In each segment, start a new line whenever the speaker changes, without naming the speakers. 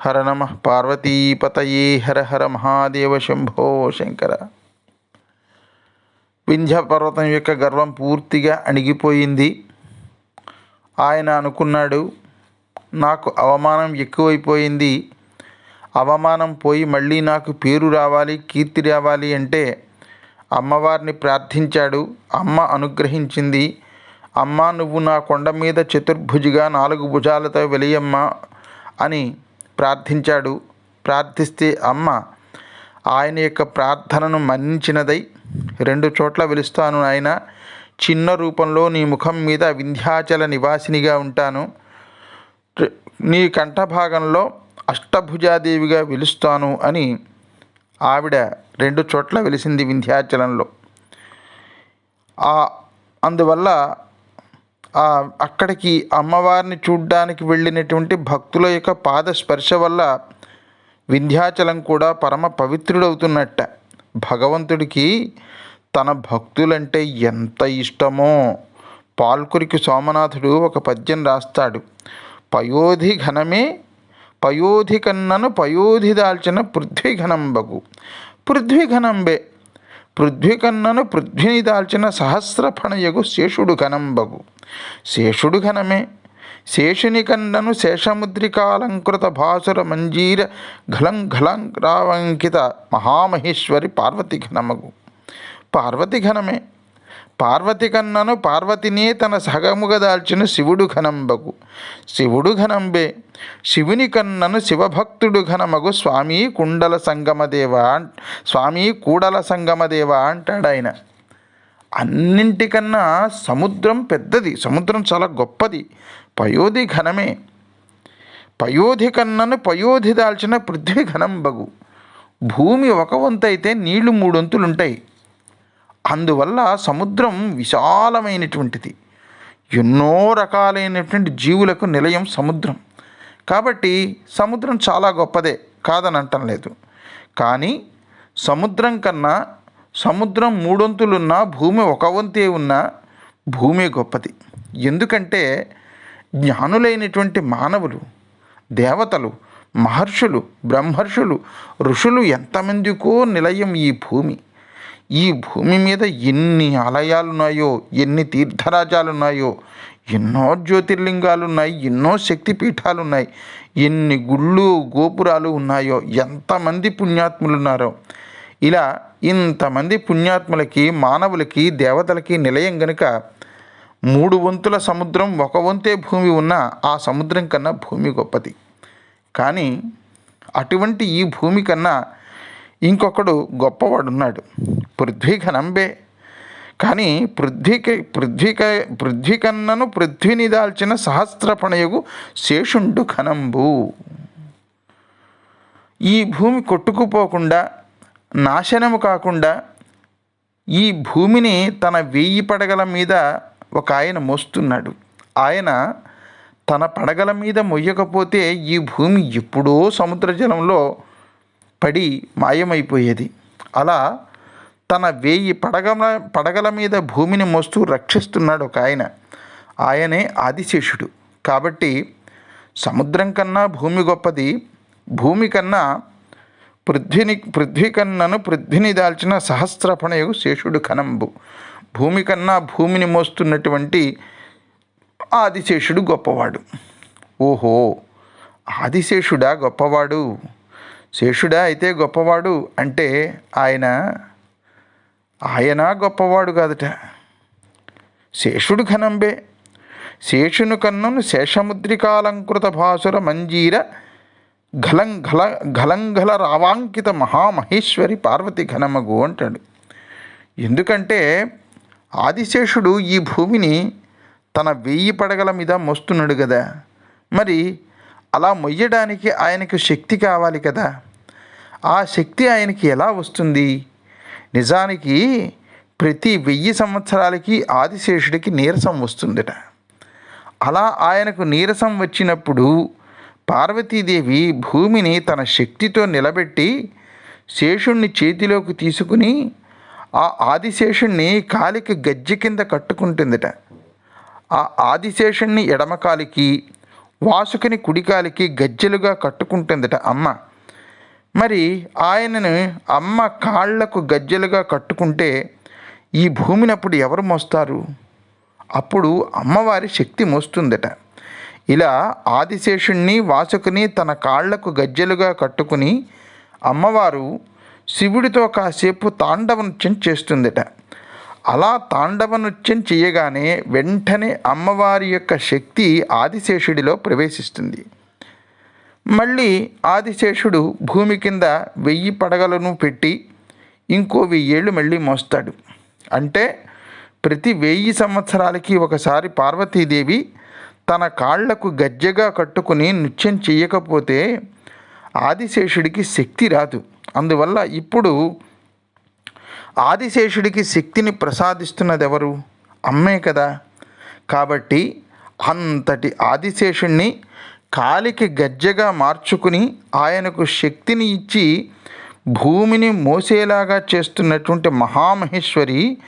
హర నమ పార్వతీపతయే హర హర మహాదేవ శంభో శంకర. వింధ్య పర్వతం యొక్క గర్వం పూర్తిగా అణిగిపోయింది. ఆయన అనుకున్నాడు నాకు అవమానం ఎక్కువైపోయింది. అవమానం పోయి మళ్ళీ నాకు పేరు రావాలి కీర్తి రావాలి అంటే అమ్మవారిని ప్రార్థించాడు. అమ్మ అనుగ్రహించింది అమ్మ నువ్వు నా కొండ మీద చతుర్భుజిగా నాలుగు భుజాలతో వెలియమ్మ అని ప్రార్థించాడు. ప్రార్థిస్తే అమ్మ ఆయన యొక్క ప్రార్థనను మన్నించినదై రెండు చోట్ల వెలుస్తాను ఆయన చిన్న రూపంలో నీ ముఖం మీద వింధ్యాచల నివాసినిగా ఉంటాను. నీ కంఠభాగంలో అష్టభుజాదేవిగా వెలుస్తాను అని ఆవిడ రెండు చోట్ల వెలిసింది వింధ్యాచలంలో. ఆ అందువల్ల అక్కడికి అమ్మవారిని చూడ్డానికి వెళ్ళినటువంటి భక్తుల యొక్క పాద స్పర్శ వల్ల వింధ్యాచలం కూడా పరమ పవిత్రుడవుతున్నట్ట. భగవంతుడికి తన భక్తులంటే ఎంత ఇష్టమో. పాల్కురికి సోమనాథుడు ఒక పద్యం రాస్తాడు. పయోధి ఘనమే పయోధి కన్నను పయోధి దాల్చిన పృథ్వీ పృథ్వీఘనంబే పృథ్వీ కన్నను పృథ్వీని దాల్చిన సహస్రఫణయగు శేషుడు ఘనంబగు శేషుడు ఘనమే. శేషుని కన్నను శేషముద్రికాలంకృత భాసుర మంజీర ఘలం ఘలం రావంకిత మహామహేశ్వరి పార్వతి ఘనమగు. పార్వతి ఘనమే. పార్వతి కన్నను పార్వతినే తన సగముగ దాల్చిన శివుడు ఘనంబగు. శివుడు ఘనంబే. శివుని కన్నను శివభక్తుడు ఘనమగు స్వామి కుండల సంగమదేవ స్వామి కూడల సంగమదేవ అంటాడు ఆయన అన్నింటికన్నా సముద్రం పెద్దది సముద్రం చాలా గొప్పది పయోధి ఘనమే. పయోధి కన్నను పయోధి దాల్చిన పృథ్వీ ఘనం బగు భూమి ఒక వంతు అయితే నీళ్ళు మూడొంతులుంటాయి. అందువల్ల సముద్రం విశాలమైనటువంటిది. ఎన్నో రకాలైనటువంటి జీవులకు నిలయం సముద్రం. కాబట్టి సముద్రం చాలా గొప్పదే కాదని అంటం లేదు. కానీ సముద్రం కన్నా సముద్రం మూడొంతులున్న భూమి ఒక వంతే ఉన్న భూమి గొప్పది. ఎందుకంటే జ్ఞానులైనటువంటి మానవులు దేవతలు మహర్షులు బ్రహ్మర్షులు ఋషులు ఎంతమందికో నిలయం ఈ భూమి. ఈ భూమి మీద ఎన్ని ఆలయాలు ఉన్నాయో ఎన్ని తీర్థరాజాలున్నాయో ఎన్నో జ్యోతిర్లింగాలున్నాయి ఎన్నో శక్తిపీఠాలున్నాయి ఎన్ని గుళ్ళు గోపురాలు ఉన్నాయో ఎంతమంది పుణ్యాత్ములు ఉన్నారో ఇలా ఇంతమంది పుణ్యాత్ములకి మానవులకి దేవతలకి నిలయం గనుక మూడు వంతుల సముద్రం ఒక వంతే భూమి ఉన్న ఆ సముద్రం కన్నా భూమి గొప్పది. కానీ అటువంటి ఈ భూమి కన్నా ఇంకొకడు గొప్పవాడున్నాడు. పృథ్వీక పృథ్వీ కానీ పృథ్వీక పృథ్వీక పృథ్వీకన్నను పృథ్వీని దాల్చిన సహస్రపణయగు శేషుండు ఘనంబు. ఈ భూమి కొట్టుకుపోకుండా నాశనము కాకుండా ఈ భూమిని తన వెయ్యి పడగల మీద ఒక ఆయన మోస్తున్నాడు. ఆయన తన పడగల మీద మొయ్యకపోతే ఈ భూమి ఎప్పుడో సముద్ర జలంలో పడి మాయమైపోయేది. అలా తన వేయి పడగల పడగల మీద భూమిని మోస్తూ రక్షిస్తున్నాడు ఒక ఆయన. ఆయనే ఆదిశేషుడు. కాబట్టి సముద్రం కన్నా భూమి గొప్పది. భూమి కన్నా పృథ్వీని పృథ్వీ కన్నను పృథ్వీని దాల్చిన సహస్రపణయు శేషుడు కనంబు. భూమి కన్నా భూమిని మోస్తున్నటువంటి ఆదిశేషుడు గొప్పవాడు. ఓహో ఆదిశేషుడా గొప్పవాడు. శేషుడా అయితే గొప్పవాడు అంటే ఆయన ఆయన గొప్పవాడు కాదట. శేషుడు ఘనంబే. శేషును కన్నును శేషముద్రికాలంకృత భాసుర మంజీర ఘలంఘల ఘలంఘల రావాంకిత మహామహేశ్వరి పార్వతి ఘనమగు అంటాడు. ఎందుకంటే ఆదిశేషుడు ఈ భూమిని తన వెయ్యి పడగల మీద మోస్తున్నాడు కదా. మరి అలా మొయ్యడానికి ఆయనకు శక్తి కావాలి కదా. ఆ శక్తి ఆయనకి ఎలా వస్తుంది? నిజానికి ప్రతి వెయ్యి సంవత్సరాలకి ఆదిశేషుడికి నీరసం వస్తుందట. అలా ఆయనకు నీరసం వచ్చినప్పుడు పార్వతీదేవి భూమిని తన శక్తితో నిలబెట్టి శేషుణ్ణి చేతిలోకి తీసుకుని ఆ ఆదిశేషుణ్ణి కాలికి గజ్జె కింద కట్టుకుంటుందట. ఆ ఆదిశేషుణ్ణి ఎడమకాలికి వాసుకుని కుడికాలికి గజ్జెలుగా కట్టుకుంటుందట అమ్మ. మరి ఆయనను అమ్మ కాళ్ళకు గజ్జెలుగా కట్టుకుంటే ఈ భూమిని అప్పుడు ఎవరు మోస్తారు? అప్పుడు అమ్మవారి శక్తి మోస్తుందట. ఇలా ఆదిశేషుణ్ణి వాసుకుని తన కాళ్ళకు గజ్జెలుగా కట్టుకుని అమ్మవారు శివుడితో కాసేపు తాండవ నృత్యం చేస్తుందట. అలా తాండవ నృత్యం చేయగానే వెంటనే అమ్మవారి యొక్క శక్తి ఆదిశేషుడిలో ప్రవేశిస్తుంది. మళ్ళీ ఆదిశేషుడు భూమి కింద వెయ్యి పడగలను పెట్టి ఇంకో వెయ్యేళ్ళు మళ్ళీ మోస్తాడు. అంటే ప్రతి వెయ్యి సంవత్సరాలకి ఒకసారి పార్వతీదేవి తన కాళ్ళకు గజ్జెగా కట్టుకుని నృత్యం చేయకపోతే ఆదిశేషుడికి శక్తి రాదు. అందువల్ల ఇప్పుడు ఆదిశేషుడికి శక్తిని ప్రసాదిస్తున్నది ఎవరు అమ్మే కదా. కాబట్టి అంతటి ఆదిశేషుణ్ణి కాలికి గజ్జెగా మార్చుకుని ఆయనకు శక్తిని ఇచ్చి భూమిని మోసేలాగా చేస్తున్నటువంటి మహామహేశ్వరి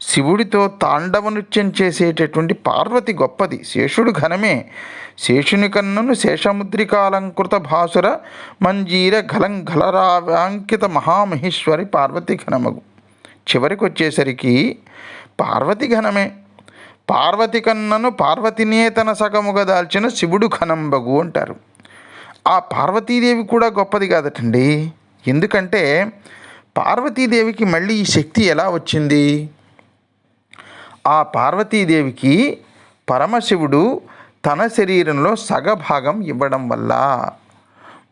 శివుడితో తాండవ నృత్యం చేసేటటువంటి పార్వతి గొప్పది. శేషుడు ఘనమే. శేషుని కన్నును శేషముద్రికాలంకృత భాసుర మంజీర ఘలం ఘలరావాంకిత మహామహేశ్వరి పార్వతి ఘనమగు. చివరికి వచ్చేసరికి పార్వతి ఘనమే. పార్వతి కన్నను పార్వతినే తన సగముగా దాల్చిన శివుడు కనంబగు అంటారు. ఆ పార్వతీదేవి కూడా గొప్పది కాదటండి. ఎందుకంటే పార్వతీదేవికి మళ్ళీ ఈ శక్తి ఎలా వచ్చింది? ఆ పార్వతీదేవికి పరమశివుడు తన శరీరంలో సగభాగం ఇవ్వడం వల్ల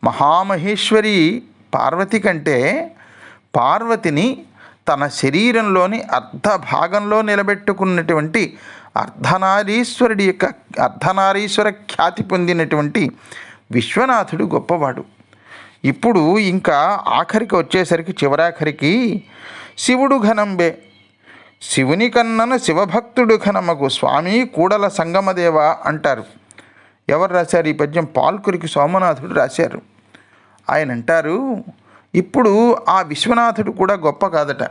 మహామహేశ్వరి పార్వతి కంటే పార్వతిని తన శరీరంలోని అర్ధ భాగంలో నిలబెట్టుకున్నటువంటి అర్ధనారీశ్వరుడి యొక్క అర్ధనారీశ్వర ఖ్యాతి పొందినటువంటి విశ్వనాథుడు గొప్పవాడు. ఇప్పుడు ఇంకా ఆఖరికి వచ్చేసరికి చివరాఖరికి శివుడు ఘనంబే. శివుని కన్నన శివభక్తుడు ఘనమగు స్వామి కూడల సంగమదేవ అంటారు. ఎవరు రాశారు ఈ పద్యం? పాల్కురికి సోమనాథుడు రాశారు. ఆయన అంటారు ఇప్పుడు ఆ విశ్వనాథుడు కూడా గొప్ప కాదట.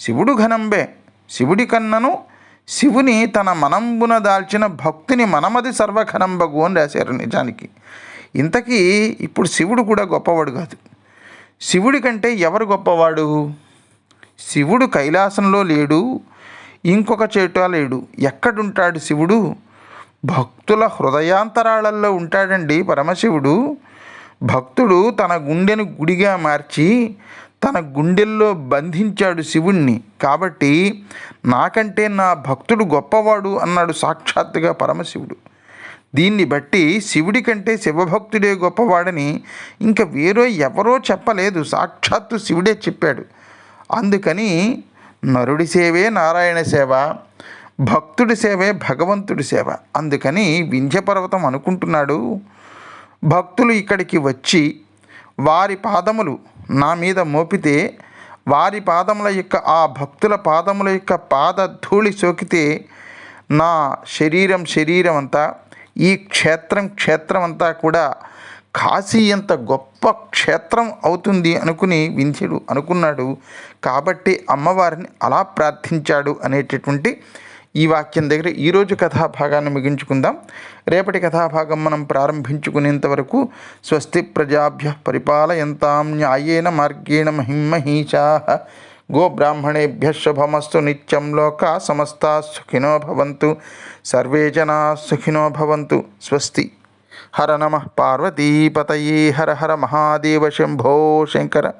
శివుడు ఘనంబే. శివుడి కన్నను శివుని తన మనంబున దాల్చిన భక్తుని మనమది సర్వఘనంబగు అని రాశారు నిజానికి. ఇంతకీ ఇప్పుడు శివుడు కూడా గొప్పవాడు కాదు. శివుడి కంటే ఎవరు గొప్పవాడు? శివుడు కైలాసంలో లేడు ఇంకొక చేట లేడు. ఎక్కడుంటాడు శివుడు? భక్తుల హృదయాంతరాళల్లో ఉంటాడండి పరమశివుడు. భక్తుడు తన గుండెను గుడిగా మార్చి తన గుండెల్లో బంధించాడు శివుణ్ణి. కాబట్టి నాకంటే నా భక్తుడు గొప్పవాడు అన్నాడు సాక్షాత్తుగా పరమశివుడు. దీన్ని బట్టి శివుడి కంటే శివభక్తుడే గొప్పవాడని ఇంకా వేరే ఎవరో చెప్పలేదు. సాక్షాత్తు శివుడే చెప్పాడు. అందుకని నరుడి సేవే నారాయణ సేవ భక్తుడి సేవే భగవంతుడి సేవ. అందుకని వింధ్యపర్వతం అనుకుంటున్నాడు. భక్తులు ఇక్కడికి వచ్చి వారి పాదములు నా మీద మోపితే వారి పాదముల యొక్క ఆ భక్తుల పాదముల యొక్క పాద ధూళి సోకితే నా శరీరం శరీరం అంతా ఈ క్షేత్రం క్షేత్రం అంతా కూడా కాశీ ఎంత గొప్ప క్షేత్రం అవుతుంది అనుకుని వింధ్యుడు అనుకున్నాడు. కాబట్టి అమ్మవారిని అలా ప్రార్థించాడు అనేటటువంటి ఈ వాక్యం దగ్గర ఈరోజు కథాభాగాన్ని ముగించుకుందాం. రేపటి కథాభాగం మనం ప్రారంభించుకునేంత వరకు స్వస్తి ప్రజాభ్య పరిపాలయంతాం న్యాయేన మార్గేణ మహిమహీషా గోబ్రాహ్మణేభ్య శుభమస్తు నిత్యం లోక సమస్తా సుఖినో భవంతు. సర్వే జనా సుఖినో భవంతు. స్వస్తి. హర నమ పార్వతీపతయే. హర హర మహాదేవ శంభో శంకర.